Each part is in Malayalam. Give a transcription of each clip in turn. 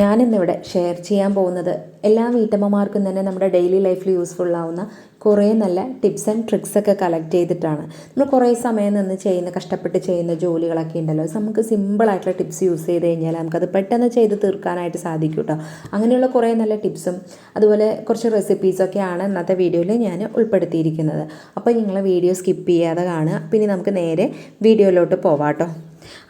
ഞാനിന്നിവിടെ ഷെയർ ചെയ്യാൻ പോകുന്നത് എല്ലാ വീട്ടമ്മമാർക്കും തന്നെ നമ്മുടെ ഡെയിലി ലൈഫിൽ യൂസ്ഫുൾ ആവുന്ന കുറേ നല്ല ടിപ്സ് ആൻഡ് ട്രിക്സ് ഒക്കെ കളക്ട് ചെയ്തിട്ടാണ്. നമ്മൾ കുറേ സമയം നിന്ന് ചെയ്യുന്ന കഷ്ടപ്പെട്ട് ചെയ്യുന്ന ജോലികളൊക്കെ ഉണ്ടല്ലോ. നമുക്ക് സിമ്പിളായിട്ടുള്ള ടിപ്സ് യൂസ് ചെയ്ത് കഴിഞ്ഞാൽ നമുക്കത് പെട്ടെന്ന് ചെയ്ത് തീർക്കാനായിട്ട് സാധിക്കും കേട്ടോ അങ്ങനെയുള്ള കുറേ നല്ല ടിപ്സും അതുപോലെ കുറച്ച് റെസിപ്പീസൊക്കെയാണ് ഇന്നത്തെ വീഡിയോയിൽ ഞാൻ ഉൾപ്പെടുത്തിയിരിക്കുന്നത്. അപ്പോൾ നിങ്ങൾ വീഡിയോ സ്കിപ്പ് ചെയ്യാതെ കാണുക. പിന്നെ നമുക്ക് നേരെ വീഡിയോയിലോട്ട് പോവാം കേട്ടോ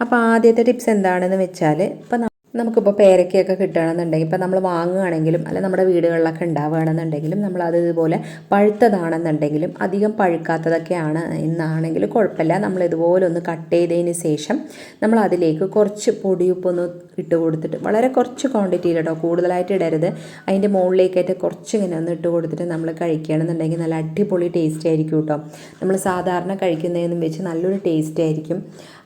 അപ്പോൾ ആദ്യത്തെ ടിപ്സ് എന്താണെന്ന് വെച്ചാൽ ഇപ്പോൾ നമുക്കിപ്പോൾ പേരക്കയൊക്കെ കിട്ടുകയാണെന്നുണ്ടെങ്കിൽ ഇപ്പോൾ നമ്മൾ വാങ്ങുകയാണെങ്കിലും അല്ല നമ്മുടെ വീടുകളിലൊക്കെ ഉണ്ടാവുകയാണെന്നുണ്ടെങ്കിലും നമ്മൾ അത് ഇതുപോലെ പഴുത്തതാണെന്നുണ്ടെങ്കിലും അധികം പഴുക്കാത്തതൊക്കെയാണ് എന്നാണെങ്കിലും കുഴപ്പമില്ല. നമ്മൾ ഇതുപോലെ ഒന്ന് കട്ട് ചെയ്തതിന് ശേഷം നമ്മൾ അതിലേക്ക് കുറച്ച് പൊടിയുപ്പൊന്ന് ഇട്ട് കൊടുത്തിട്ട് വളരെ കുറച്ച് ക്വാണ്ടിറ്റിയിൽ കേട്ടോ കൂടുതലായിട്ട് ഇടരുത്. അതിന്റെ മുകളിലേക്കായിട്ട് കുറച്ച് ഇങ്ങനെ ഒന്ന് ഇട്ട് കൊടുത്തിട്ട് നമ്മൾ കഴിക്കുകയാണെന്നുണ്ടെങ്കിൽ നല്ല അടിപൊളി ടേസ്റ്റ് ആയിരിക്കും കേട്ടോ. നമ്മൾ സാധാരണ കഴിക്കുന്നതെന്നും വെച്ച് നല്ലൊരു ടേസ്റ്റ് ആയിരിക്കും.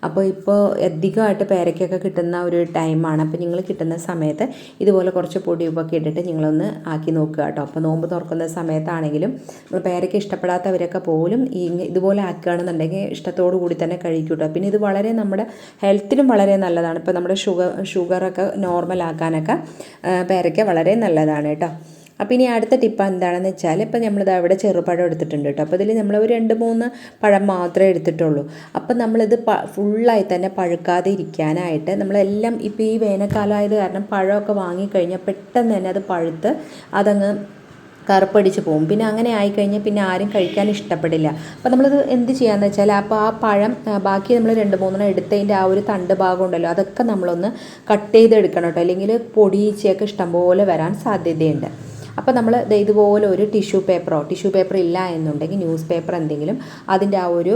അപ്പോൾ ഇപ്പോൾ അധികമായിട്ട് പേരയ്ക്കൊക്കെ കിട്ടുന്ന ഒരു ടൈമാണ് അപ്പോൾ നിങ്ങൾ കിട്ടുന്ന സമയത്ത് ഇതുപോലെ കുറച്ച് പൊടിയുപ്പൊക്കെ ഇട്ടിട്ട് നിങ്ങളൊന്ന് ആക്കി നോക്കുക കേട്ടോ. അപ്പോൾ നോമ്പ് തുറക്കുന്ന സമയത്താണെങ്കിലും നമ്മൾ പേരയ്ക്ക് ഇഷ്ടപ്പെടാത്തവരൊക്കെ പോലും ഈ ഇതുപോലെ ആക്കുകയാണെന്നുണ്ടെങ്കിൽ ഇഷ്ടത്തോടു കൂടി തന്നെ കഴിക്കൂട്ടോ കേട്ടോ. പിന്നെ ഇത് വളരെ നമ്മുടെ ഹെൽത്തിനും വളരെ നല്ലതാണ്. ഇപ്പോൾ നമ്മുടെ ഷുഗർ ഷുഗറൊക്കെ നോർമലാക്കാനൊക്കെ പേരയ്ക്ക വളരെ നല്ലതാണ് കേട്ടോ. അപ്പോൾ ഇനി അടുത്ത ടിപ്പ് എന്താണെന്ന് വെച്ചാൽ ഇപ്പോൾ നമ്മളിത് അവിടെ ചെറുപഴം എടുത്തിട്ടുണ്ട് കേട്ടോ. അപ്പോൾ ഇതിൽ നമ്മൾ ഒരു രണ്ട് മൂന്ന് പഴം മാത്രമേ എടുത്തിട്ടുള്ളൂ. അപ്പോൾ നമ്മളിത് പ ഫുള്ളായി തന്നെ പഴുക്കാതെ ഇരിക്കാനായിട്ട് നമ്മളെല്ലാം ഇപ്പോൾ ഈ വേനൽക്കാലമായത് കാരണം പഴമൊക്കെ വാങ്ങിക്കഴിഞ്ഞാൽ പെട്ടെന്ന് തന്നെ അത് പഴുത്ത് അതങ്ങ് കറുപ്പടിച്ച് പോകും. പിന്നെ അങ്ങനെ ആയിക്കഴിഞ്ഞാൽ പിന്നെ ആരും കഴിക്കാൻ ഇഷ്ടപ്പെടില്ല. അപ്പോൾ നമ്മളിത് എന്ത് ചെയ്യാന്ന് വെച്ചാൽ അപ്പോൾ ആ പഴം ബാക്കി നമ്മൾ രണ്ട് മൂന്നെണ്ണം എടുത്തതിന്റെ ആ ഒരു തണ്ട് ഭാഗം ഉണ്ടല്ലോ അതൊക്കെ നമ്മളൊന്ന് കട്ട് ചെയ്തെടുക്കണം കേട്ടോ. അല്ലെങ്കിൽ പൊടിയിച്ചയൊക്കെ ഇഷ്ടംപോലെ വരാൻ സാധ്യതയുണ്ട്. അപ്പോൾ നമ്മൾ ഇതുപോലെ ഒരു ടിഷ്യൂ പേപ്പറോ ടിഷ്യൂ പേപ്പർ ഇല്ല എന്നുണ്ടെങ്കിൽ ന്യൂസ് പേപ്പർ എന്തെങ്കിലും അതിന്റെ ആ ഒരു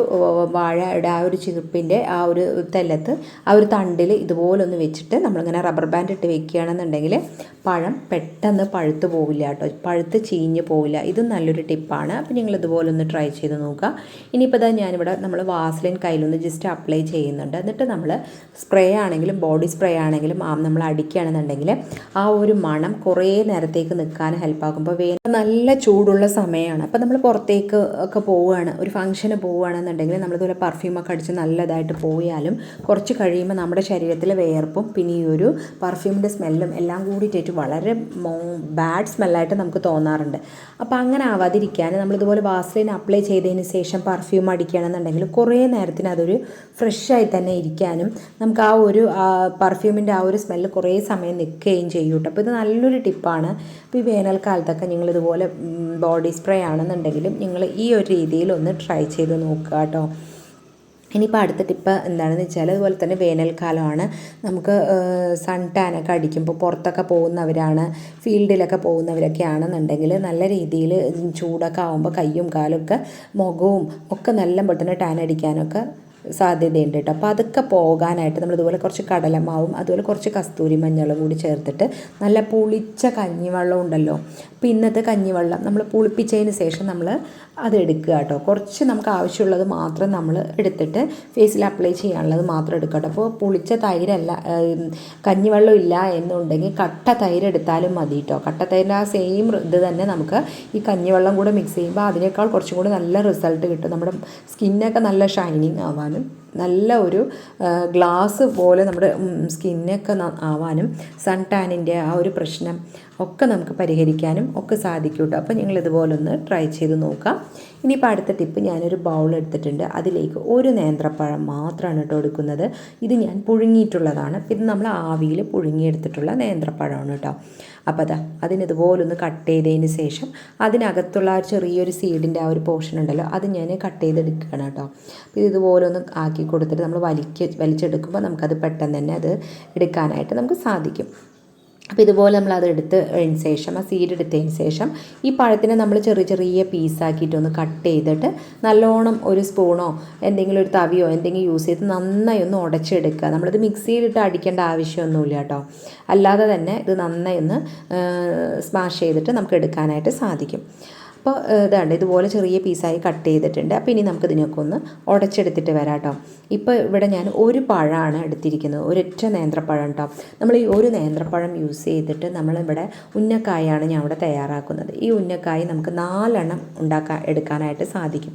വാഴയുടെ ആ ഒരു ചിരിപ്പിന്റെ ആ ഒരു തെല്ലത്ത് ആ ഒരു തണ്ടിൽ ഇതുപോലെ ഒന്ന് വെച്ചിട്ട് നമ്മളിങ്ങനെ റബ്ബർ ബാൻഡ് ഇട്ട് വെക്കുകയാണെന്നുണ്ടെങ്കിൽ പഴം പെട്ടെന്ന് പഴുത്ത് പോവില്ല കേട്ടോ. പഴുത്ത് ചീഞ്ഞ് പോവില്ല. ഇത് നല്ലൊരു ടിപ്പാണ് അപ്പോൾ നിങ്ങൾ ഇതുപോലെ ഒന്ന് ട്രൈ ചെയ്ത് നോക്കുക. ഇനിയിപ്പോൾ ഇതാ ഞാനിവിടെ നമ്മൾ വാസ്ലിൻ കയ്യിലൊന്ന് ജസ്റ്റ് അപ്ലൈ ചെയ്യുന്നുണ്ട്. എന്നിട്ട് നമ്മൾ സ്പ്രേ ആണെങ്കിലും ബോഡി സ്പ്രേ ആണെങ്കിലും നമ്മൾ അടിക്കുകയാണെന്നുണ്ടെങ്കിൽ ആ ഒരു മണം കുറേ നേരത്തേക്ക് നിൽക്കാൻ ഹെൽപ്പാക്കുമ്പോൾ വേ നല്ല ചൂടുള്ള സമയമാണ്. അപ്പോൾ നമ്മൾ പുറത്തേക്ക് ഒക്കെ പോവുകയാണ് ഒരു ഫംഗ്ഷന് പോവുകയാണെന്നുണ്ടെങ്കിൽ നമ്മളിതുപോലെ പെർഫ്യൂമൊക്കെ അടിച്ച് നല്ലതായിട്ട് പോയാലും കുറച്ച് കഴിയുമ്പോൾ നമ്മുടെ ശരീരത്തിലെ വേർപ്പും പിന്നെ ഈ ഒരു പെർഫ്യൂമിന്റെ സ്മെല്ലും എല്ലാം കൂടിയിട്ടേറ്റ് വളരെ മോ ബാഡ് സ്മെല്ലായിട്ട് നമുക്ക് തോന്നാറുണ്ട്. അപ്പോൾ അങ്ങനെ ആവാതിരിക്കാൻ നമ്മളിതുപോലെ വാസ്ലിൻ അപ്ലൈ ചെയ്തതിന് ശേഷം പെർഫ്യൂം അടിക്കുകയാണെന്നുണ്ടെങ്കിൽ കുറേ നേരത്തിന് അതൊരു ഫ്രഷായി തന്നെ ഇരിക്കാനും നമുക്ക് ആ ഒരു പെർഫ്യൂമിന്റെ ആ ഒരു സ്മെല്ല് കുറേ സമയം നിൽക്കുകയും ചെയ്യും കേട്ടോ. അപ്പോൾ ഇത് നല്ലൊരു ടിപ്പാണ് ഇപ്പോൾ ഈ വേനൽക്കാലത്തൊക്കെ നിങ്ങൾ ഇതുപോലെ ബോഡി സ്പ്രേ ആണെന്നുണ്ടെങ്കിലും നിങ്ങൾ ഈ ഒരു രീതിയിൽ ഒന്ന് ട്രൈ ചെയ്ത് നോക്കുക കേട്ടോ. ഇനിയിപ്പോൾ അടുത്ത ടിപ്പ് എന്താണെന്ന് വെച്ചാൽ അതുപോലെ തന്നെ വേനൽക്കാലമാണ്. നമുക്ക് സൺ ടാനൊക്കെ അടിക്കുമ്പോൾ പുറത്തൊക്കെ പോകുന്നവരാണ് ഫീൽഡിലൊക്കെ പോകുന്നവരൊക്കെ ആണെന്നുണ്ടെങ്കിൽ നല്ല രീതിയിൽ ചൂടൊക്കെ ആകുമ്പോൾ കയ്യും കാലും ഒക്കെ മുഖവും ഒക്കെ നല്ല പെട്ടെന്ന് ടാൻ അടിക്കാനൊക്കെ സാധ്യതയുണ്ട് കേട്ടോ. അപ്പോൾ അതൊക്കെ പോകാനായിട്ട് നമ്മൾ ഇതുപോലെ കുറച്ച് കടലമാവും അതുപോലെ കുറച്ച് കസ്തൂരി മഞ്ഞളും കൂടി ചേർത്തിട്ട് നല്ല പുളിച്ച കഞ്ഞിവെള്ളം ഉണ്ടല്ലോ. അപ്പോൾ ഇന്നത്തെ കഞ്ഞിവെള്ളം നമ്മൾ പുളിപ്പിച്ചതിന് ശേഷം നമ്മൾ അത് എടുക്കുക കേട്ടോ. കുറച്ച് നമുക്ക് ആവശ്യമുള്ളത് മാത്രം നമ്മൾ എടുത്തിട്ട് ഫേസിൽ അപ്ലൈ ചെയ്യാനുള്ളത് മാത്രം എടുക്കുക കേട്ടോ. അപ്പോൾ പുളിച്ച തൈരല്ല കഞ്ഞിവെള്ളം ഇല്ല എന്നുണ്ടെങ്കിൽ കട്ട തൈര് എടുത്താലും മതി കേട്ടോ. കട്ട തൈരിന്റെ ആ സെയിം ഇത് തന്നെ നമുക്ക് ഈ കഞ്ഞിവെള്ളം കൂടെ മിക്സ് ചെയ്യുമ്പോൾ അതിനേക്കാൾ കുറച്ചും കൂടി നല്ല റിസൾട്ട് കിട്ടും. നമ്മുടെ സ്കിന്നൊക്കെ നല്ല ഷൈനിങ് ആവാനും. നല്ല ഒരു ഗ്ലാസ് പോലെ നമ്മുടെ സ്കിന്നൊക്കെ ആവാനും സൺ ടാനിന്റെ ആ ഒരു പ്രശ്നം ഒക്കെ നമുക്ക് പരിഹരിക്കാനും ഒക്കെ സാധിക്കും കേട്ടോ അപ്പോൾ നിങ്ങൾ ഇതുപോലെ ഒന്ന് ട്രൈ ചെയ്ത് നോക്കാം. ഇനിയിപ്പോൾ അടുത്ത ടിപ്പ് ഞാനൊരു ബൗൾ എടുത്തിട്ടുണ്ട്. അതിലേക്ക് ഒരു നേന്ത്രപ്പഴം മാത്രമാണ് കേട്ടോ എടുക്കുന്നത്. ഇത് ഞാൻ പുഴുങ്ങിയിട്ടുള്ളതാണ്. ഇത് നമ്മൾ ആവിയിൽ പുഴുങ്ങിയെടുത്തിട്ടുള്ള നേന്ത്രപ്പഴമാണ് കേട്ടോ അപ്പോൾ അതാ അതിന് ഇതുപോലൊന്ന് കട്ട് ചെയ്തതിന് ശേഷം അതിനകത്തുള്ള ആ ചെറിയൊരു സീഡിന്റെ ആ ഒരു പോർഷൻ ഉണ്ടല്ലോ അത് ഞാൻ കട്ട് ചെയ്തെടുക്കുകയാണ് കേട്ടോ. അപ്പോൾ ഇതുപോലെ ഒന്ന് ആക്കി കൊടുത്തിട്ട് നമ്മൾ വലിക്ക് വലിച്ചെടുക്കുമ്പോൾ നമുക്കത് പെട്ടെന്ന് തന്നെ അത് എടുക്കാനായിട്ട് നമുക്ക് സാധിക്കും. അപ്പോൾ ഇതുപോലെ നമ്മൾ അത് എടുത്തതിന് ശേഷം ആ സീഡ് എടുത്തതിന് ശേഷം ഈ പഴത്തിനെ നമ്മൾ ചെറിയ ചെറിയ പീസാക്കിയിട്ട് ഒന്ന് കട്ട് ചെയ്തിട്ട് നല്ലോണം ഒരു സ്പൂണോ എന്തെങ്കിലും ഒരു തവിയോ എന്തെങ്കിലും യൂസ് ചെയ്ത് നന്നായി ഒന്ന് ഉടച്ചെടുക്കുക. നമ്മളിത് മിക്സിയിലിട്ട് അടിക്കേണ്ട ആവശ്യമൊന്നുമില്ല കേട്ടോ. അല്ലാതെ തന്നെ ഇത് നന്നായി ഒന്ന് സ്മാഷ് ചെയ്തിട്ട് നമുക്ക് എടുക്കാനായിട്ട് സാധിക്കും. അപ്പോൾ ഇതാണ്ട് ഇതുപോലെ ചെറിയ പീസായി കട്ട് ചെയ്തിട്ടുണ്ട്. അപ്പോൾ ഇനി നമുക്ക് ഇതിനൊക്കെ ഒന്ന് ഉടച്ചെടുത്തിട്ട് വരാം കേട്ടോ. ഇപ്പോൾ ഇവിടെ ഞാൻ ഒരു പഴമാണ് എടുത്തിരിക്കുന്നത്. ഒരൊറ്റ നേന്ത്രപ്പഴം കേട്ടോ. നമ്മൾ ഈ ഒരു നേന്ത്രപ്പഴം യൂസ് ചെയ്തിട്ട് നമ്മളിവിടെ ഉന്നക്കായാണ് ഞാൻ ഇവിടെ തയ്യാറാക്കുന്നത്. ഈ ഉന്നക്കായ നമുക്ക് നാലെണ്ണം ഉണ്ടാക്കാൻ എടുക്കാനായിട്ട് സാധിക്കും.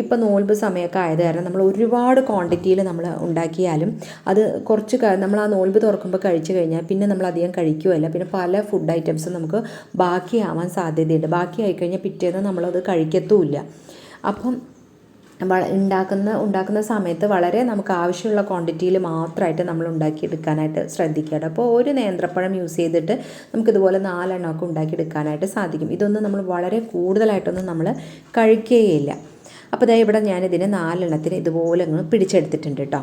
ഇപ്പോൾ നോൽബ് സമയമൊക്കെ ആയത് കാരണം നമ്മൾ ഒരുപാട് ക്വാണ്ടിറ്റിയിൽ നമ്മൾ ഉണ്ടാക്കിയാലും അത് കുറച്ച് നമ്മൾ ആ നോൽബ് തുറക്കുമ്പോൾ കഴിച്ചു കഴിഞ്ഞാൽ പിന്നെ നമ്മൾ അധികം കഴിക്കുകയല്ല പിന്നെ പല ഫുഡ് ഐറ്റംസും നമുക്ക് ബാക്കിയാവാൻ സാധ്യതയുണ്ട്. ബാക്കിയായി കഴിഞ്ഞാൽ പിറ്റേന്ന് നമ്മളത് കഴിക്കത്തുമില്ല. അപ്പം ഉണ്ടാക്കുന്ന ഉണ്ടാക്കുന്ന സമയത്ത് വളരെ നമുക്ക് ആവശ്യമുള്ള ക്വാണ്ടിറ്റിയിൽ മാത്രമായിട്ട് നമ്മൾ ഉണ്ടാക്കിയെടുക്കാനായിട്ട് ശ്രദ്ധിക്കുക അപ്പോൾ ഒരു നേന്ത്രപ്പഴം യൂസ് ചെയ്തിട്ട് നമുക്കിതുപോലെ നാലെണ്ണമൊക്കെ ഉണ്ടാക്കിയെടുക്കാനായിട്ട് സാധിക്കും. ഇതൊന്നും നമ്മൾ വളരെ കൂടുതലായിട്ടൊന്നും നമ്മൾ കഴിക്കുകയില്ല അപ്പോൾ ദേ ഇവിടെ ഞാനിതിന് നാലെണ്ണത്തിന് ഇതുപോലെ അങ്ങ് പിടിച്ചെടുത്തിട്ടുണ്ട് കേട്ടോ.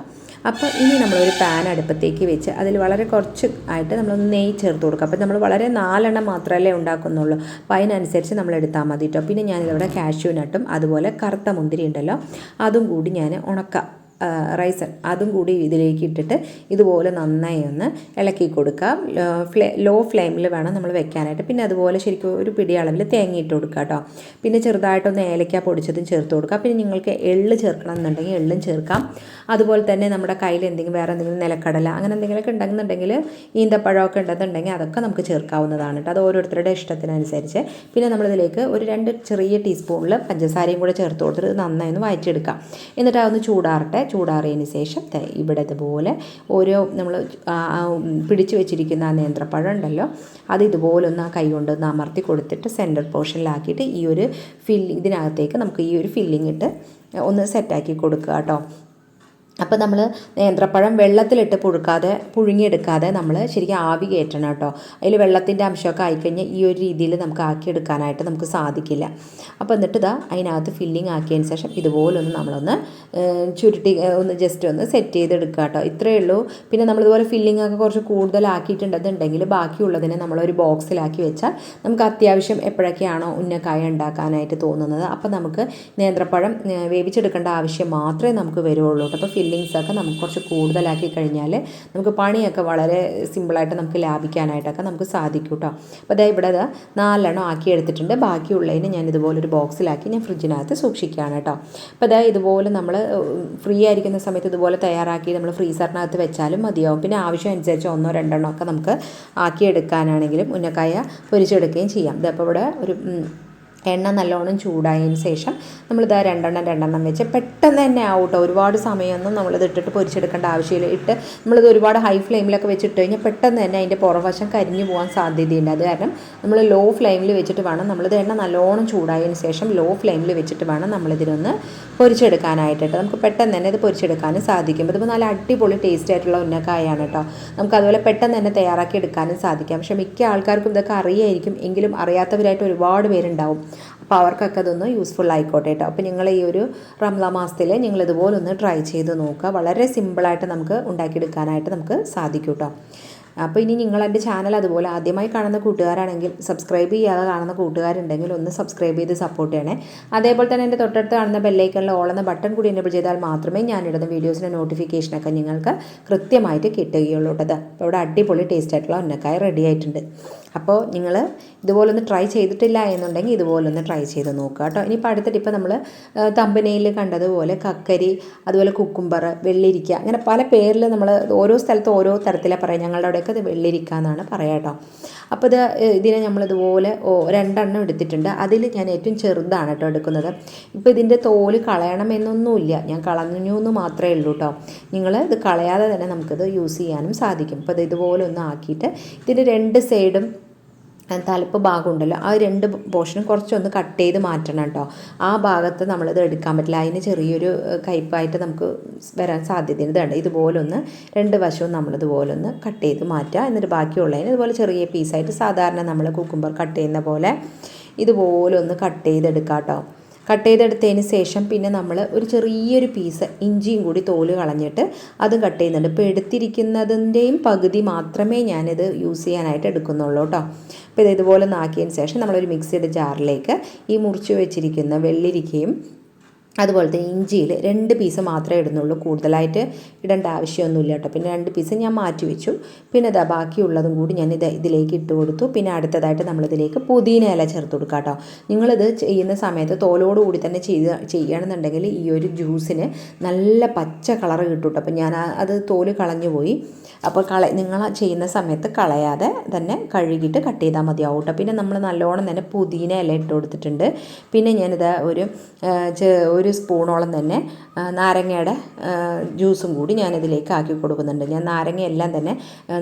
അപ്പോൾ ഇനി നമ്മളൊരു പാൻ അടുപ്പത്തേക്ക് വെച്ച് അതിൽ വളരെ കുറച്ച് ആയിട്ട് നമ്മൾ നെയ്യ് ചേർത്ത് കൊടുക്കുക അപ്പോൾ നമ്മൾ വളരെ നാലെണ്ണം മാത്രമല്ലേ ഉണ്ടാക്കുന്നുള്ളൂ. അപ്പോൾ അതിനനുസരിച്ച് നമ്മൾ എടുത്താൽ മതി കേട്ടോ. പിന്നെ ഞാനിതിവിടെ കാഷ്യൂ നട്ടും അതുപോലെ കറുത്ത മുന്തിരി ഉണ്ടല്ലോ അതും കൂടി ഞാൻ ഉണക്ക. റൈസ് അതും കൂടി ഇതിലേക്ക് ഇട്ടിട്ട് ഇതുപോലെ നന്നായി ഒന്ന് ഇളക്കി കൊടുക്കാം. ഫ്ലേ ലോ ഫ്ലെയിമിൽ വേണം നമ്മൾ വെക്കാനായിട്ട്. പിന്നെ അതുപോലെ ശരിക്കും ഒരു പിടി അളവിൽ തേങ്ങ ഇട്ട് കൊടുക്കുക കേട്ടോ പിന്നെ ചെറുതായിട്ടൊന്ന് ഏലക്ക പൊടിച്ചതും ചേർത്ത് കൊടുക്കുക പിന്നെ നിങ്ങൾക്ക് എള്ള് ചേർക്കണം എന്നുണ്ടെങ്കിൽ എള്ളും ചേർക്കാം. അതുപോലെ തന്നെ നമ്മുടെ കയ്യിൽ എന്തെങ്കിലും വേറെ എന്തെങ്കിലും നിലക്കടല അങ്ങനെ എന്തെങ്കിലുമൊക്കെ ഉണ്ടെന്നുണ്ടെങ്കിൽ ഈന്തപ്പഴമൊക്കെ ഉണ്ടെന്നുണ്ടെങ്കിൽ അതൊക്കെ നമുക്ക് ചേർക്കാവുന്നതാണ് കേട്ടോ അത് ഓരോരുത്തരുടെ ഇഷ്ടത്തിനനുസരിച്ച്. പിന്നെ നമ്മളിതിലേക്ക് ഒരു രണ്ട് ചെറിയ ടീസ്പൂണിൽ പഞ്ചസാരയും കൂടെ ചേർത്ത് കൊടുത്തിട്ട് നന്നായി ഒന്ന് വായിച്ചെടുക്കാം എന്നിട്ട് അതൊന്ന് ചൂടാറട്ടെ. ചൂടാറിയതിന് ശേഷം ഇവിടെ ഇതുപോലെ ഓരോ നമ്മൾ പിടിച്ചു വെച്ചിരിക്കുന്ന ആ നേന്ത്രപ്പഴം ഉണ്ടല്ലോ അത് ഇതുപോലെ ഒന്ന് ആ കൈ കൊണ്ട് ഒന്ന് അമർത്തി കൊടുത്തിട്ട് സെന്റർ പോർഷനിലാക്കിയിട്ട് ഈ ഒരു ഫില്ല് ഇതിനകത്തേക്ക് നമുക്ക് ഈ ഒരു ഫില്ലിംഗ് ഇട്ട് ഒന്ന് സെറ്റാക്കി കൊടുക്കുക കേട്ടോ. അപ്പോൾ നമ്മൾ നേന്ത്രപ്പഴം വെള്ളത്തിലിട്ട് പുഴുക്കാതെ പുഴുങ്ങിയെടുക്കാതെ നമ്മൾ ശരിക്കും ആവി കയറ്റണം കേട്ടോ. അതിൽ വെള്ളത്തിന്റെ അംശമൊക്കെ ആയിക്കഴിഞ്ഞാൽ ഈ ഒരു രീതിയിൽ നമുക്ക് ആക്കിയെടുക്കാനായിട്ട് നമുക്ക് സാധിക്കില്ല. അപ്പോൾ എന്നിട്ട് ഇതാ അതിനകത്ത് ഫില്ലിങ് ആക്കിയതിന് ശേഷം ഇതുപോലൊന്ന് നമ്മളൊന്ന് ചുരുട്ടി ഒന്ന് ജസ്റ്റ് ഒന്ന് സെറ്റ് ചെയ്തെടുക്കുക കേട്ടോ. ഇത്രയേ ഉള്ളൂ. പിന്നെ നമ്മളിതുപോലെ ഫില്ലിംഗ് ഒക്കെ കുറച്ച് കൂടുതലാക്കിയിട്ടുണ്ടെന്നുണ്ടെങ്കിൽ ബാക്കിയുള്ളതിനെ നമ്മളൊരു ബോക്സിലാക്കി വെച്ചാൽ നമുക്ക് അത്യാവശ്യം എപ്പോഴൊക്കെയാണോ ഉന്നക്കായ ഉണ്ടാക്കാനായിട്ട് തോന്നുന്നത്. അപ്പോൾ നമുക്ക് നേന്ത്രപ്പഴം വേവിച്ചെടുക്കേണ്ട ആവശ്യം മാത്രമേ നമുക്ക് വരുള്ളൂ കേട്ടോ. അപ്പോൾ ഒക്കെ നമുക്ക് കുറച്ച് കൂടുതലാക്കി കഴിഞ്ഞാൽ നമുക്ക് പണിയൊക്കെ വളരെ സിമ്പിളായിട്ട് നമുക്ക് ലാഭിക്കാനായിട്ടൊക്കെ നമുക്ക് സാധിക്കും കേട്ടോ അപ്പോൾ അതായത് ഇവിടെ നാലെണ്ണം ആക്കി എടുത്തിട്ടുണ്ട്. ബാക്കിയുള്ളതിന് ഞാൻ ഇതുപോലെ ഒരു ബോക്സിലാക്കി ഞാൻ ഫ്രിഡ്ജിനകത്ത് സൂക്ഷിക്കുകയാണ് കേട്ടോ അപ്പോൾ അതായത് ഇതുപോലെ നമ്മൾ ഫ്രീ ആയിരിക്കുന്ന സമയത്ത് ഇതുപോലെ തയ്യാറാക്കി നമ്മൾ ഫ്രീസറിനകത്ത് വെച്ചാലും മതിയാവും. പിന്നെ ആവശ്യം അനുസരിച്ച് ഒന്നോ രണ്ടെണ്ണോ ഒക്കെ നമുക്ക് ആക്കിയെടുക്കാനാണെങ്കിലും ഉന്നക്കായ പൊരിച്ചെടുക്കുകയും ചെയ്യാം. ഇതപ്പോൾ ഇവിടെ ഒരു എണ്ണ നല്ലോണം ചൂടായതിന് ശേഷം നമ്മളിത് രണ്ടെണ്ണം രണ്ടെണ്ണം വെച്ച് പെട്ടെന്ന് തന്നെ ആവട്ടോ. ഒരുപാട് സമയമൊന്നും നമ്മളിത് ഇട്ടിട്ട് പൊരിച്ചെടുക്കേണ്ട ആവശ്യമില്ല. ഇട്ട് നമ്മളിത് ഒരുപാട് ഹൈ ഫ്ലെയിമിലൊക്കെ വെച്ചിട്ട് കഴിഞ്ഞാൽ പെട്ടെന്ന് തന്നെ അതിന്റെ പുറവശം കരിഞ്ഞു പോകാൻ സാധ്യതയുണ്ട്. അത് കാരണം നമ്മൾ ലോ ഫ്ലെയിമിൽ വെച്ചിട്ട് വേണം നമ്മളിത് എണ്ണ നല്ലോണം ചൂടായതിന് ശേഷം ലോ ഫ്ലെയിമിൽ വെച്ചിട്ട് വേണം നമ്മളിതിനൊന്ന് പൊരിച്ചെടുക്കാനായിട്ട് കേട്ടോ നമുക്ക് പെട്ടെന്ന് തന്നെ ഇത് പൊരിച്ചെടുക്കാനും സാധിക്കും. ഇതിപ്പോൾ നല്ല അടിപൊളി ടേസ്റ്റ് ആയിട്ടുള്ള ഉന്നക്കായാണ് കേട്ടോ നമുക്ക് അതുപോലെ പെട്ടെന്ന് തന്നെ തയ്യാറാക്കി എടുക്കാനും സാധിക്കാം. പക്ഷേ മിക്ക ആൾക്കാർക്കും ഇതൊക്കെ അറിയായിരിക്കും. എങ്കിലും അറിയാത്തവരായിട്ട് ഒരുപാട് പേരുണ്ടാവും. അപ്പോൾ അവർക്കൊക്കെ അതൊന്ന് യൂസ്ഫുൾ ആയിക്കോട്ടെ കേട്ടോ അപ്പോൾ നിങ്ങൾ ഈ ഒരു റംല മാസത്തിൽ നിങ്ങൾ ഇതുപോലെ ഒന്ന് ട്രൈ ചെയ്ത് നോക്കുക. വളരെ സിമ്പിളായിട്ട് നമുക്ക് ഉണ്ടാക്കിയെടുക്കാനായിട്ട് നമുക്ക് സാധിക്കും കേട്ടോ അപ്പോൾ ഇനി നിങ്ങൾ എന്റെ ചാനൽ അതുപോലെ ആദ്യമായി കാണുന്ന കൂട്ടുകാരാണെങ്കിൽ സബ്സ്ക്രൈബ് ചെയ്യാതെ കാണുന്ന കൂട്ടുകാരുണ്ടെങ്കിൽ ഒന്ന് സബ്സ്ക്രൈബ് ചെയ്ത് സപ്പോർട്ട് ചെയ്യണേ. അതേപോലെ തന്നെ എന്റെ തൊട്ടടുത്ത് കാണുന്ന ബെല്ലൈക്കണിൽ ഓളെന്ന ബട്ടൺ കൂടി എനേബിൾ ചെയ്താൽ മാത്രമേ ഞാനിടുന്ന വീഡിയോസിന്റെ നോട്ടിഫിക്കേഷനൊക്കെ നിങ്ങൾക്ക് കൃത്യമായിട്ട് കിട്ടുകയുള്ളൂ കേട്ടത് അപ്പോൾ ഇവിടെ അടിപൊളി ടേസ്റ്റ് ആയിട്ടുള്ള ഉന്നക്കായ റെഡി ആയിട്ടുണ്ട്. അപ്പോൾ നിങ്ങൾ ഇതുപോലൊന്ന് ട്രൈ ചെയ്തിട്ടില്ല എന്നുണ്ടെങ്കിൽ ഇതുപോലൊന്ന് ട്രൈ ചെയ്ത് നോക്കുക കേട്ടോ. ഇനിയിപ്പോൾ അടുത്ത ടിപ്പ് നമ്മൾ തമ്പനയിൽ കണ്ടതുപോലെ കക്കരി അതുപോലെ കുക്കുംബർ വെള്ളിരിക്ക അങ്ങനെ പല പേരിൽ നമ്മൾ ഓരോ സ്ഥലത്ത് ഓരോ തരത്തിലാണ് പറയുക ഞങ്ങളുടെ അവിടെയൊക്കെ ഇത് വെള്ളിരിക്ക എന്നാണ് പറയുക കേട്ടോ. അപ്പോൾ ഇത് ഇതിനെ നമ്മളിതുപോലെ രണ്ടെണ്ണം എടുത്തിട്ടുണ്ട്. അതിൽ ഞാൻ ഏറ്റവും ചെറുതാണ് കേട്ടോ എടുക്കുന്നത്. ഇപ്പോൾ ഇതിന്റെ തോൽ കളയണമെന്നൊന്നുമില്ല ഞാൻ കളഞ്ഞു എന്ന് മാത്രമേ ഉള്ളൂ കേട്ടോ. നിങ്ങൾ ഇത് കളയാതെ തന്നെ നമുക്കിത് യൂസ് ചെയ്യാനും സാധിക്കും. അപ്പോൾ ഇത് ഇതുപോലെ ഒന്ന് ആക്കിയിട്ട് ഇതിന്റെ രണ്ട് സൈഡും തലപ്പ് ഭാഗം ഉണ്ടല്ലോ ആ രണ്ട് പോർഷനും കുറച്ചൊന്ന് കട്ട് ചെയ്ത് മാറ്റണം കേട്ടോ. ആ ഭാഗത്ത് നമ്മളിത് എടുക്കാൻ പറ്റില്ല. അതിന് ചെറിയൊരു കയ്പായിട്ട് നമുക്ക് വരാൻ സാധ്യതയുണ്ട്. ഇതുണ്ട്. ഇതുപോലൊന്ന് രണ്ട് വശവും നമ്മളിതുപോലൊന്ന് കട്ട് ചെയ്ത് മാറ്റുക. എന്നിട്ട് ബാക്കിയുള്ളതിന് ഇതുപോലെ ചെറിയ പീസായിട്ട് സാധാരണ നമ്മൾ കുക്കുംബർ കട്ട് ചെയ്യുന്ന പോലെ ഇതുപോലൊന്ന് കട്ട് ചെയ്തെടുക്കാം കേട്ടോ. കട്ട് ചെയ്തെടുത്തതിന് ശേഷം പിന്നെ നമ്മൾ ഒരു ചെറിയൊരു പീസ് ഇഞ്ചിയും കൂടി തോൽ കളഞ്ഞിട്ട് അതും കട്ട് ചെയ്യുന്നുണ്ട്. ഇപ്പോൾ എടുത്തിരിക്കുന്നതിന്റെയും പകുതി മാത്രമേ ഞാനിത് യൂസ് ചെയ്യാനായിട്ട് എടുക്കുന്നുള്ളൂ കേട്ടോ അപ്പോൾ ഇത് ഇതുപോലെ നാക്കിയതിന് ശേഷം നമ്മളൊരു മിക്സിയുടെ ജാറിലേക്ക് ഈ മുറിച്ച് വെച്ചിരിക്കുന്ന വെള്ളിരിക്കയും അതുപോലത്തെ ഇഞ്ചിയിൽ രണ്ട് പീസ് മാത്രമേ ഇടുന്നുള്ളൂ. കൂടുതലായിട്ട് ഇടേണ്ട ആവശ്യമൊന്നുമില്ല കേട്ടോ. പിന്നെ രണ്ട് പീസ് ഞാൻ മാറ്റി വെച്ചു. പിന്നെ ഇതാ ബാക്കിയുള്ളതും കൂടി ഞാൻ ഇത് ഇതിലേക്ക് ഇട്ട് കൊടുത്തു. പിന്നെ അടുത്തതായിട്ട് നമ്മളിതിലേക്ക് പുതിന ഇല ചേർത്ത് കൊടുക്കുക കേട്ടോ. നിങ്ങളിത് ചെയ്യുന്ന സമയത്ത് തോലോട് കൂടി തന്നെ ചെയ്ത് ചെയ്യുകയാണെന്നുണ്ടെങ്കിൽ ഈ ഒരു ജ്യൂസിന് നല്ല പച്ച കളർ കിട്ടും കേട്ടോ. അപ്പം ഞാൻ അത് തോൽ കളഞ്ഞു പോയി. അപ്പോൾ കള നിങ്ങൾ ചെയ്യുന്ന സമയത്ത് കളയാതെ തന്നെ കഴുകിയിട്ട് കട്ട് ചെയ്താൽ മതിയാവും കേട്ടോ. പിന്നെ നമ്മൾ നല്ലോണം തന്നെ പുതിന ഇല ഇട്ട് കൊടുത്തിട്ടുണ്ട്. പിന്നെ ഞാനിത് ഒരു ചെ- ഒരു സ്പൂണോളം തന്നെ നാരങ്ങയുടെ ജ്യൂസും കൂടി ഞാനിതിലേക്ക് ആക്കി കൊടുക്കുന്നുണ്ട്. ഞാൻ നാരങ്ങ എല്ലാം തന്നെ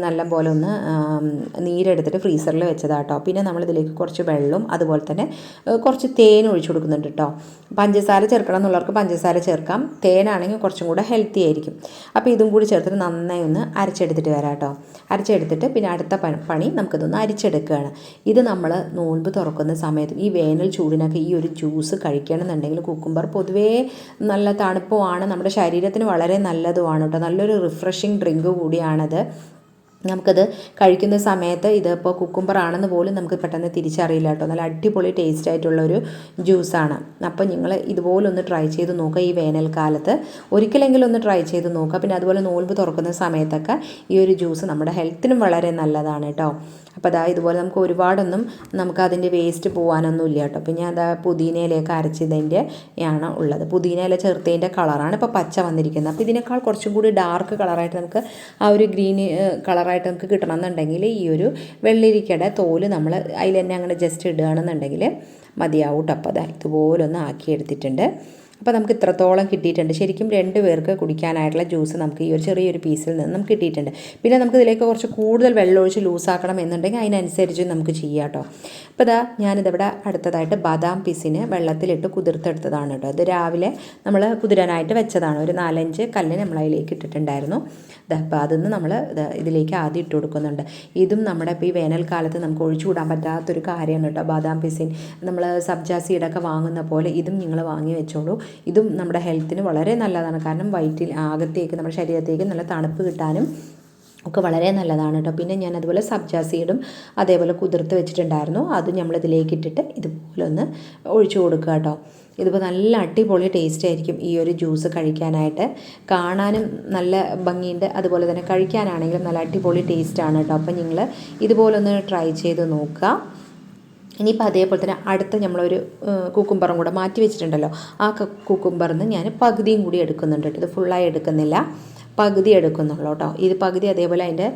നല്ലപോലെ നല്ല പോലെ ഒന്ന് നീരെടുത്തിട്ട് ഫ്രീസറിൽ വെച്ചതാട്ടോ. പിന്നെ നമ്മളിതിലേക്ക് കുറച്ച് വെള്ളവും അതുപോലെ തന്നെ കുറച്ച് തേൻ ഒഴിച്ചു കൊടുക്കുന്നുണ്ട് കേട്ടോ പഞ്ചസാര ചേർക്കണം എന്നുള്ളവർക്ക് പഞ്ചസാര ചേർക്കാം. തേനാണെങ്കിൽ കുറച്ചും കൂടെ ഹെൽത്തി ആയിരിക്കും. അപ്പോൾ ഇതും കൂടി ചേർത്തിട്ട് നന്നായി ഒന്ന് അരച്ചെടുത്തിട്ട് വരാം കേട്ടോ അരച്ചെടുത്തിട്ട് പിന്നെ അടുത്ത പണി നമുക്കിതൊന്ന് അരിച്ചെടുക്കുകയാണ്. ഇത് നമ്മൾ നോൻപ് തുറക്കുന്ന സമയത്ത് ഈ വേനൽ ചൂടിനൊക്കെ ഈ ഒരു ജ്യൂസ് കഴിക്കണമെന്നുണ്ടെങ്കിൽ കുക്കുംബർ പൊതുവേ നല്ല തണുപ്പുമാണ്. നമ്മുടെ ശരീരത്തിന് വളരെ നല്ലതുമാണ് കേട്ടോ. നല്ലൊരു റിഫ്രഷിങ് ഡ്രിങ്ക് കൂടിയാണത്. നമുക്കത് കഴിക്കുന്ന സമയത്ത് ഇതിപ്പോൾ കുക്കുംബർ ആണെന്ന് പോലും നമുക്ക് പെട്ടെന്ന് തിരിച്ചറിയില്ല കേട്ടോ. നല്ല അടിപൊളി ടേസ്റ്റ് ആയിട്ടുള്ളൊരു ജ്യൂസാണ് അപ്പോൾ നിങ്ങൾ ഇതുപോലൊന്ന് ട്രൈ ചെയ്ത് നോക്കുക ഈ വേനൽക്കാലത്ത്. ഒരിക്കലെങ്കിലും ഒന്ന് ട്രൈ ചെയ്ത് നോക്കുക പിന്നെ അതുപോലെ നോൽമ്പ് തുറക്കുന്ന സമയത്തൊക്കെ ഈ ഒരു ജ്യൂസ് നമ്മുടെ ഹെൽത്തിനും വളരെ നല്ലതാണ് കേട്ടോ. അപ്പോൾ അതാ ഇതുപോലെ നമുക്ക് ഒരുപാടൊന്നും നമുക്ക് അതിന്റെ വേസ്റ്റ് പോകാനൊന്നും ഇല്ല കേട്ടോ. അപ്പോൾ ഞാൻ അതാ പുതിനയിലേക്ക് അരച്ചതിന്റെ ആണ് ഉള്ളത്. പുതിന ഇല ചേർത്തതിന്റെ കളറാണ് ഇപ്പോൾ പച്ച വന്നിരിക്കുന്നത്. അപ്പോൾ ഇതിനേക്കാൾ കുറച്ചും കൂടി ഡാർക്ക് കളറായിട്ട് നമുക്ക് ആ ഒരു ഗ്രീൻ കളറായിട്ട് നമുക്ക് കിട്ടണമെന്നുണ്ടെങ്കിൽ ഈ ഒരു വെള്ളരിക്കയുടെ തോൽ നമ്മൾ അതിൽ തന്നെ അങ്ങനെ ജസ്റ്റ് ഇടുകയാണെന്നുണ്ടെങ്കിൽ മതിയാവും കേട്ടോ. അപ്പോൾ അതാ ഇതുപോലൊന്ന് ആക്കിയെടുത്തിട്ടുണ്ട്. അപ്പോൾ നമുക്ക് ഇത്രത്തോളം കിട്ടിയിട്ടുണ്ട്. ശരിക്കും രണ്ട് പേർക്ക് കുടിക്കാനായിട്ടുള്ള ജ്യൂസ് നമുക്ക് ഈ ഒരു ചെറിയൊരു പീസിൽ നിന്ന് നമുക്ക് കിട്ടിയിട്ടുണ്ട്. പിന്നെ നമുക്ക് ഇതിലേക്ക് കുറച്ച് കൂടുതൽ വെള്ളം ഒഴിച്ച് ലൂസാക്കണം എന്നുണ്ടെങ്കിൽ അതിനനുസരിച്ച് നമുക്ക് ചെയ്യാം കേട്ടോ അപ്പോൾ ഇതാ ഞാനിതിവിടെ അടുത്തതായിട്ട് ബദാം പീസിന് വെള്ളത്തിലിട്ട് കുതിർത്തെടുത്തതാണ് കേട്ടോ അത് രാവിലെ നമ്മൾ കുതിരാനായിട്ട് വെച്ചതാണ്. ഒരു നാലഞ്ച് കല്ല് നമ്മൾ അതിലേക്ക് ഇട്ടിട്ടുണ്ടായിരുന്നു. അപ്പോൾ അതിന്ന് നമ്മൾ ഇതിലേക്ക് ആദ്യം ഇട്ട് കൊടുക്കുന്നുണ്ട്. ഇതും നമ്മുടെ ഇപ്പോൾ ഈ വേനൽക്കാലത്ത് നമുക്ക് ഒഴിച്ചുകൂടാൻ പറ്റാത്തൊരു കാര്യമാണ് കേട്ടോ ബദാം പിസിൻ നമ്മൾ സബ്ജാ സീഡൊക്കെ വാങ്ങുന്ന പോലെ ഇതും നിങ്ങൾ വാങ്ങി വെച്ചോളൂ. ഇതും നമ്മുടെ ഹെൽത്തിന് വളരെ നല്ലതാണ്. കാരണം വയറ്റിൽ അകത്തേക്ക് നമ്മുടെ ശരീരത്തേക്ക് നല്ല തണുപ്പ് കിട്ടാനും ഒക്കെ വളരെ നല്ലതാണ് കേട്ടോ. പിന്നെ ഞാൻ അതുപോലെ സബ്ജാ സീഡും അതേപോലെ കുതിർത്ത് വെച്ചിട്ടുണ്ടായിരുന്നു. അത് നമ്മൾ ഇതിലേക്ക് ഇട്ടിട്ട് ഇതുപോലെ ഒന്ന് ഒഴിച്ചു കൊടുക്കുക കേട്ടോ. ഇതിപ്പോൾ നല്ല അടിപൊളി ടേസ്റ്റ് ആയിരിക്കും ഈ ഒരു ജ്യൂസ് കഴിക്കാനായിട്ട്. കാണാനും നല്ല ഭംഗിയുണ്ട്. അതുപോലെ തന്നെ കഴിക്കാനാണെങ്കിലും നല്ല അടിപൊളി ടേസ്റ്റാണ് കേട്ടോ. അപ്പം നിങ്ങൾ ഇതുപോലൊന്ന് ട്രൈ ചെയ്ത് നോക്കുക. ഇനിയിപ്പോൾ അതേപോലെ തന്നെ അടുത്ത നമ്മളൊരു കൂക്കുംബറും കൂടെ മാറ്റി വെച്ചിട്ടുണ്ടല്ലോ ആ കൂക്കുംബറിൽ നിന്ന് ഞാൻ പകുതിയും കൂടി എടുക്കുന്നുണ്ട് കേട്ടോ. ഇത് ഫുള്ളായി എടുക്കുന്നില്ല പകുതി എടുക്കുന്നുള്ളൂ കേട്ടോ. ഇത് പകുതി അതേപോലെ അതിന്റെ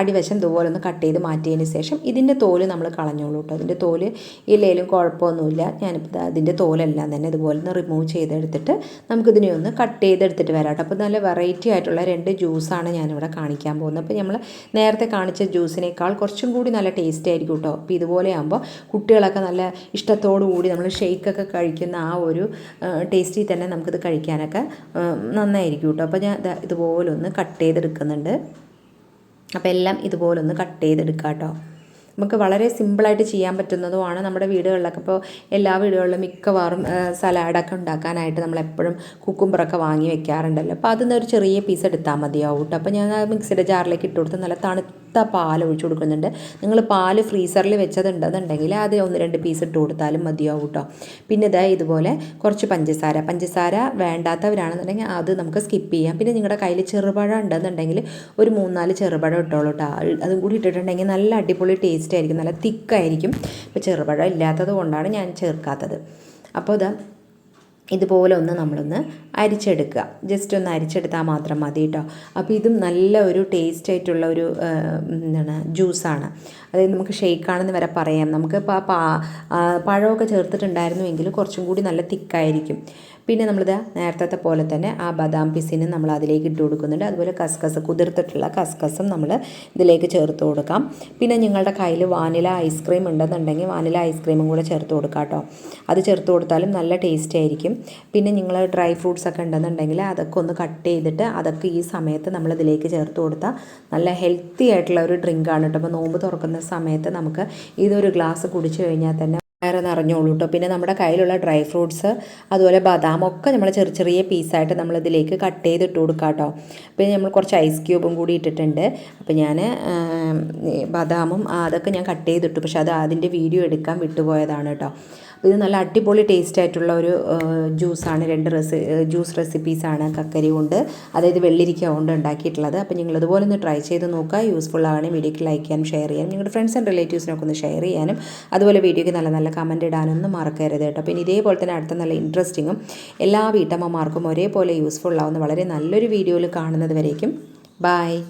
അടിവശം ഇതുപോലെ ഒന്ന് കട്ട് ചെയ്ത് മാറ്റിയതിന് ശേഷം ഇതിന്റെ തോൽ നമ്മൾ കളഞ്ഞോളൂ കേട്ടോ. ഇതിന്റെ തോൽ ഇല്ലേലും കുഴപ്പമൊന്നുമില്ല. ഞാനിപ്പോൾ അതിന്റെ തോലെല്ലാം തന്നെ ഇതുപോലെ ഒന്ന് റിമൂവ് ചെയ്തെടുത്തിട്ട് നമുക്കിതിനെ ഒന്ന് കട്ട് ചെയ്തെടുത്തിട്ട് വരാം കേട്ടോ. അപ്പോൾ നല്ല വെറൈറ്റി ആയിട്ടുള്ള രണ്ട് ജ്യൂസാണ് ഞാനിവിടെ കാണിക്കാൻ പോകുന്നത്. അപ്പോൾ നമ്മൾ നേരത്തെ കാണിച്ച ജ്യൂസിനേക്കാൾ കുറച്ചും കൂടി നല്ല ടേസ്റ്റ് ആയിരിക്കും കേട്ടോ. അപ്പോൾ ഇതുപോലെ ആകുമ്പോൾ കുട്ടികളൊക്കെ നല്ല ഇഷ്ടത്തോടു കൂടി നമ്മൾ ഷെയ്ക്കൊക്കെ കഴിക്കുന്ന ആ ഒരു ടേസ്റ്റിൽ തന്നെ നമുക്കിത് കഴിക്കാനൊക്കെ നന്നായിരിക്കും കേട്ടോ. അപ്പോൾ ഞാൻ ദാ ഇതുപോലൊന്ന് കട്ട് ചെയ്തെടുക്കുന്നുണ്ട്. അപ്പോൾ എല്ലാം ഇതുപോലെ ഒന്ന് കട്ട് ചെയ്തെടുക്കാം കേട്ടോ നമുക്ക് വളരെ സിമ്പിളായിട്ട് ചെയ്യാൻ പറ്റുന്നതുമാണ് നമ്മുടെ വീടുകളിലൊക്കെ. ഇപ്പോൾ എല്ലാ വീടുകളിലും മിക്കവാറും സലാഡൊക്കെ ഉണ്ടാക്കാനായിട്ട് നമ്മൾ എപ്പോഴും കുക്കുംബറൊക്കെ വാങ്ങി വെക്കാറുണ്ടല്ലോ. അപ്പോൾ അതിൽ നിന്ന് ഒരു ചെറിയ പീസ് എടുത്താൽ മതിയാവും കേട്ടോ അപ്പോൾ ഞാൻ മിക്സിയുടെ ജാറിലേക്ക് ഇട്ട് കൊടുത്ത് നല്ല തണുത്ത പാൽ ഒഴിച്ചു കൊടുക്കുന്നുണ്ട്. നിങ്ങൾ പാൽ ഫ്രീസറിൽ വെച്ചതുണ്ടെന്നുണ്ടെങ്കിൽ അത് ഒന്ന് രണ്ട് പീസ് ഇട്ട് കൊടുത്താലും മതിയാവും കേട്ടോ പിന്നെ ഇതാ ഇതുപോലെ കുറച്ച് പഞ്ചസാര. പഞ്ചസാര വേണ്ടാത്തവരാണെന്നുണ്ടെങ്കിൽ അത് നമുക്ക് സ്കിപ്പ് ചെയ്യാം. പിന്നെ നിങ്ങളുടെ കയ്യിൽ ചെറുപഴം ഉണ്ടെന്നുണ്ടെങ്കിൽ ഒരു മൂന്നാൽ ചെറുപഴം ഇട്ടോളൂ കേട്ടോ അതും കൂടി ഇട്ടിട്ടുണ്ടെങ്കിൽ നല്ല അടിപൊളി ടേസ്റ്റ് ആയിരിക്കും. നല്ല തിക്കായിരിക്കും ഇപ്പോൾ ചെറുപഴം ഇല്ലാത്തത് കൊണ്ടാണ് ഞാൻ ചേർക്കാത്തത്. അപ്പോൾ ഇതാ ഇതുപോലെ ഒന്ന് നമ്മളൊന്ന് അരിച്ചെടുക്കുക. ജസ്റ്റ് ഒന്ന് അരിച്ചെടുത്താൽ മാത്രം മതി കേട്ടോ അപ്പോൾ ഇതും നല്ല ഒരു ടേസ്റ്റ് ആയിട്ടുള്ള ഒരു എന്താണ് ജ്യൂസാണ് അതായത് നമുക്ക് ഷെയ്ക്കാണെന്ന് വരെ പറയാം. നമുക്ക് ഇപ്പോൾ പഴമൊക്കെ ചേർത്തിട്ടുണ്ടായിരുന്നുവെങ്കിൽ കുറച്ചും കൂടി നല്ല തിക്കായിരിക്കും പിന്നെ നമ്മളിത് നേരത്തെ പോലെ തന്നെ ആ ബദാം പിസിന് നമ്മൾ അതിലേക്ക് ഇട്ട് കൊടുക്കുന്നുണ്ട്. അതുപോലെ കസ്കസ് കുതിർത്തിട്ടുള്ള കസ്കസും നമ്മൾ ഇതിലേക്ക് ചേർത്ത് കൊടുക്കാം. പിന്നെ നിങ്ങളുടെ കയ്യിൽ വാനില ഐസ്ക്രീം ഉണ്ടെന്നുണ്ടെങ്കിൽ വാനില ഐസ്ക്രീമും കൂടെ ചേർത്ത് കൊടുക്കാം കേട്ടോ. അത് ചേർത്ത് കൊടുത്താലും നല്ല ടേസ്റ്റ് ആയിരിക്കും. പിന്നെ നിങ്ങൾ ഡ്രൈ ഫ്രൂട്ട്സ് ഒക്കെ ഉണ്ടെന്നുണ്ടെങ്കിൽ അതൊക്കെ ഒന്ന് കട്ട് ചെയ്തിട്ട് അതൊക്കെ ഈ സമയത്ത് നമ്മൾ ഇതിലേക്ക് ചേർത്ത് കൊടുത്താൽ നല്ല ഹെൽത്തി ആയിട്ടുള്ള ഒരു ഡ്രിങ്കാണ് കേട്ടോ. അപ്പോൾ നോമ്പ് തുറക്കുന്ന സമയത്ത് നമുക്ക് ഇതൊരു ഗ്ലാസ് കുടിച്ചു കഴിഞ്ഞാൽ തന്നെ വയറ് നിറഞ്ഞോളൂ കേട്ടോ പിന്നെ നമ്മുടെ കയ്യിലുള്ള ഡ്രൈ ഫ്രൂട്ട്സ് അതുപോലെ ബദാം ഒക്കെ നമ്മൾ ചെറിയ ചെറിയ പീസായിട്ട് നമ്മൾ ഇതിലേക്ക് കട്ട് ചെയ്തിട്ട് കൊടുക്കാം കേട്ടോ പിന്നെ നമ്മൾ കുറച്ച് ഐസ് ക്യൂബും കൂടി ഇട്ടിട്ടുണ്ട്. അപ്പോൾ ഞാൻ ബദാമും അതൊക്കെ ഞാൻ കട്ട് ചെയ്തിട്ടു. പക്ഷെ അത് അതിന്റെ വീഡിയോ എടുക്കാൻ വിട്ടുപോയതാണ് കേട്ടോ ഇത് നല്ല അടിപൊളി ടേസ്റ്റ് ആയിട്ടുള്ള ഒരു ജ്യൂസാണ്. രണ്ട് റെസി ജ്യൂസ് റെസിപ്പീസാണ് കക്കരി കൊണ്ട്. അതായത് വെള്ളിരിക്ക കൊണ്ട് ഉണ്ടാക്കിയിട്ടുള്ളത്. അപ്പോൾ നിങ്ങൾ ഇതുപോലെ ഒന്ന് ട്രൈ ചെയ്ത് നോക്കുക യൂസ്ഫുൾ ആണ് വീഡിയോക്ക് ലൈക്ക് ചെയ്യാനും ഷെയർ ചെയ്യാനും നിങ്ങളുടെ ഫ്രണ്ട്സ് ആൻഡ് റിലേറ്റീവ്സിനൊക്കെ ഒന്ന് ഷെയർ ചെയ്യാനും. അതുപോലെ വീഡിയോയ്ക്ക് നല്ല നല്ല കമന്റ് ഇടാനൊന്നും മറക്കരുത് കേട്ടോ. പിന്നെ ഇതേപോലെ തന്നെ അടുത്ത നല്ല ഇൻട്രസ്റ്റിങ്ങും എല്ലാ വീട്ടമ്മമാർക്കും ഒരേപോലെ യൂസ്ഫുൾ ആവുന്ന വളരെ നല്ലൊരു വീഡിയോയിൽ കാണുന്നത് വരേക്കും. ബായ്